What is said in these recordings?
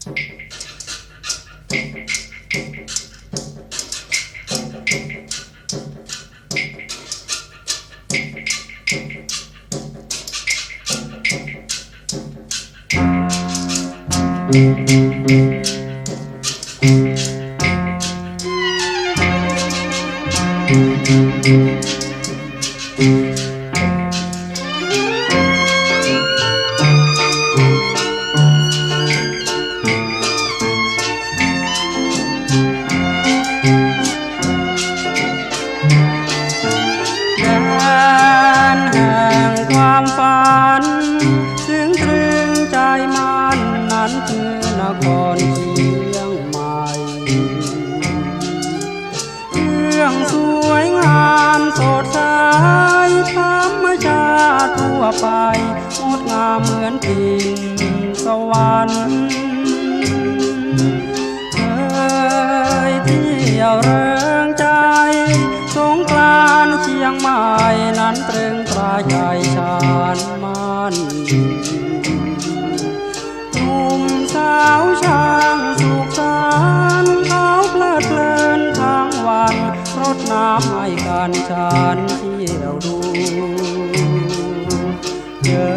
แด เรื่องสวยงามสดใสธรรมชาติทั่วไปงดงามเหมือนทิ่งสวรรค์เคยเที่ยวเริงใจ สงกรานต์เชียงใหม่นั้นตรึงตราใจชานมันำให้กันฉันเที่ยวดู เจอ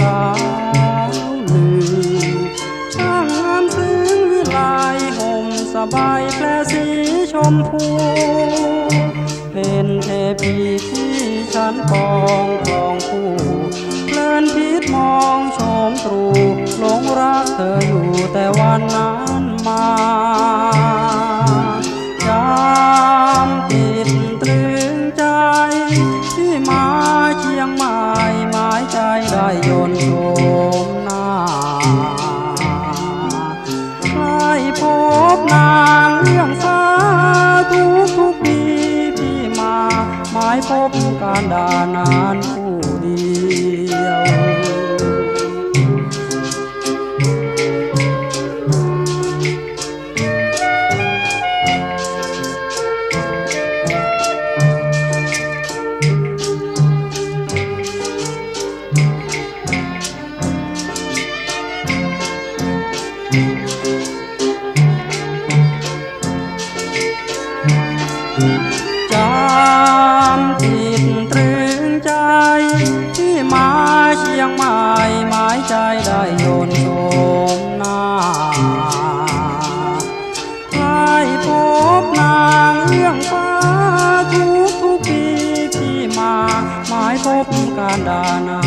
สาวหนึ่งช่างงามซึ้งวิไลห่มสบายแพรสีชมพู เป็นเทพีที่ฉันปองครองคู่เพลินพิษมองชมตรูหลงรักเธออยู่แต่วัน พบนางเลี้ยงสาทุกทุกปีที่มาหมายพบการดานานผู้เดียว Bandana